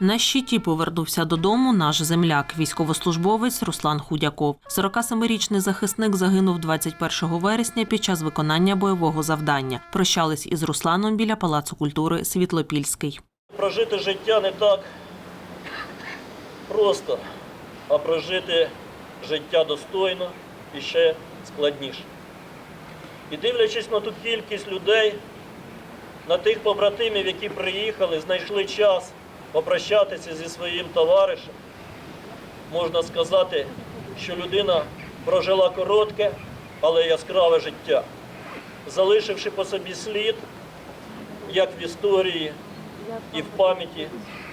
На щиті повернувся додому наш земляк, військовослужбовець Руслан Худяков. 47-річний захисник загинув 21 вересня під час виконання бойового завдання. Прощались із Русланом біля Палацу культури Світлопільський. Прожити життя не так просто, а прожити життя достойно і ще складніше. І дивлячись на ту кількість людей, на тих побратимів, які приїхали, знайшли час попрощатися зі своїм товаришем, можна сказати, що людина прожила коротке, але яскраве життя, залишивши по собі слід, як в історії, і в пам'яті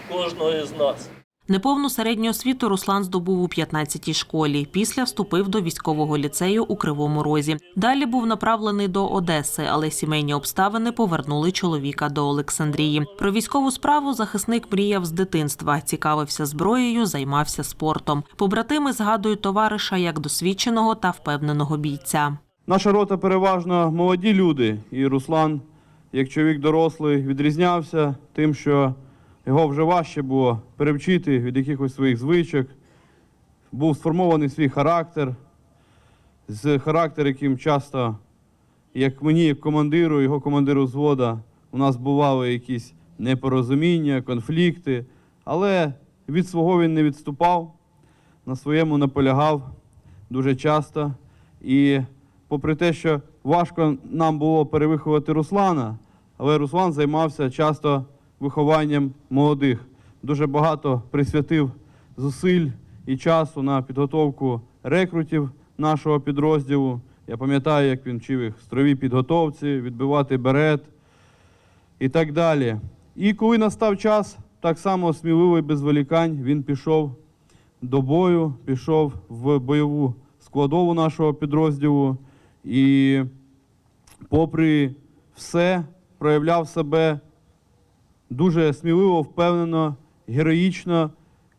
кожного з нас. Неповну середню освіту Руслан здобув у 15-й школі. Після вступив до військового ліцею у Кривому Розі. Далі був направлений до Одеси, але сімейні обставини повернули чоловіка до Олександрії. Про військову справу захисник мріяв з дитинства, цікавився зброєю, займався спортом. Побратими згадують товариша як досвідченого та впевненого бійця. Наша рота переважно молоді люди, і Руслан, як чоловік дорослий, відрізнявся тим, що його вже важче було перевчити від якихось своїх звичок. Був сформований свій характер, з характер, яким часто, як мені, як командиру, його командиру взвода, у нас бували якісь непорозуміння, конфлікти, але від свого він не відступав, на своєму наполягав дуже часто. І попри те, що важко нам було перевиховувати Руслана, але Руслан займався часто вихованням молодих. Дуже багато присвятив зусиль і часу на підготовку рекрутів нашого підрозділу. Я пам'ятаю, як він вчив їх стровій підготовці, відбивати берет і так далі. І коли настав час, так само сміливо і без волікань він пішов до бою, пішов в бойову складову нашого підрозділу і, попри все, проявляв себе дуже сміливо, впевнено, героїчно,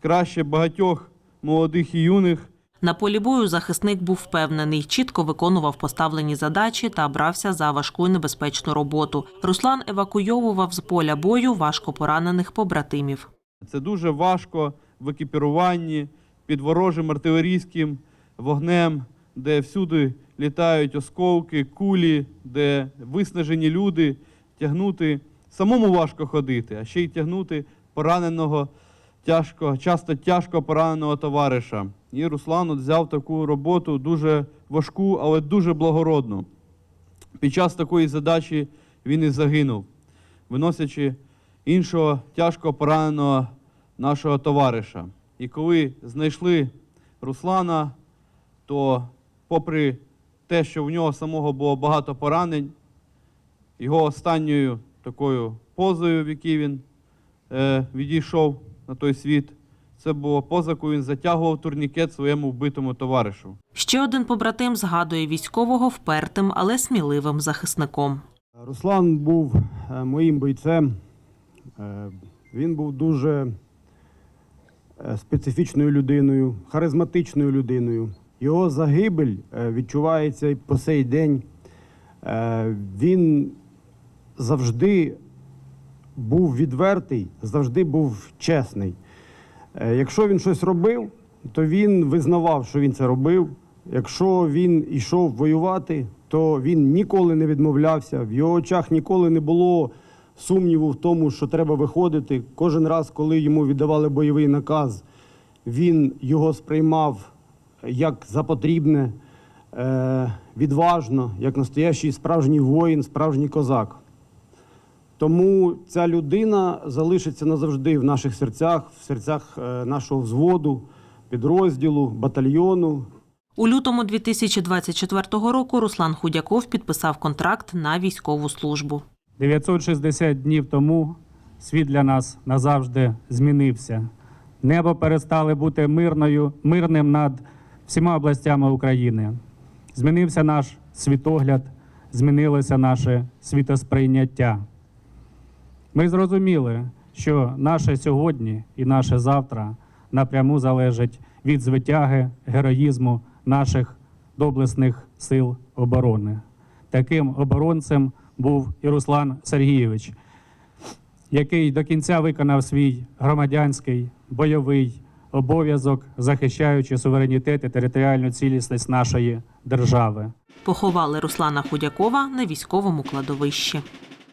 краще багатьох молодих і юних. На полі бою захисник був впевнений, чітко виконував поставлені задачі та брався за важку і небезпечну роботу. Руслан евакуйовував з поля бою важко поранених побратимів. Це дуже важко в екіпіруванні під ворожим артилерійським вогнем, де всюди літають осколки, кулі, де виснажені люди тягнути. Самому важко ходити, а ще й тягнути пораненого, тяжко, часто тяжко пораненого товариша. І Руслан от взяв таку роботу дуже важку, але дуже благородну. Під час такої задачі він і загинув, виносячи іншого тяжко пораненого нашого товариша. І коли знайшли Руслана, то, попри те, що в нього самого було багато поранень, його останньою такою позою, в якій він е, відійшов на той світ, це була поза, коли він затягував турнікет своєму вбитому товаришу. Ще один побратим згадує військового впертим, але сміливим захисником. Руслан був е, моїм бойцем. Е, Він був дуже е, специфічною людиною, харизматичною людиною. Його загибель відчувається і по сей день. Він завжди був відвертий, завжди був чесний. Е, Якщо він щось робив, то він визнавав, що він це робив. Якщо він йшов воювати, то він ніколи не відмовлявся. В його очах ніколи не було сумніву в тому, що треба виходити. Кожен раз, коли йому віддавали бойовий наказ, він його сприймав як за потрібне, е, відважно, як настоящий справжній воїн, справжній козак. Тому ця людина залишиться назавжди в наших серцях, в серцях е, нашого взводу, підрозділу, батальйону. У лютому 2024 року Руслан Худяков підписав контракт на військову службу. 960 днів тому світ для нас назавжди змінився. Небо перестали бути мирною, мирним над всіма областями України. Змінився наш світогляд, змінилося наше світосприйняття. Ми зрозуміли, що наше сьогодні і наше завтра напряму залежить від звитяги, героїзму наших доблесних сил оборони. Таким оборонцем був і Руслан Сергійович, який до кінця виконав свій громадянський бойовий обов'язок, захищаючи суверенітет і територіальну цілісність нашої держави. Поховали Руслана Худякова на військовому кладовищі.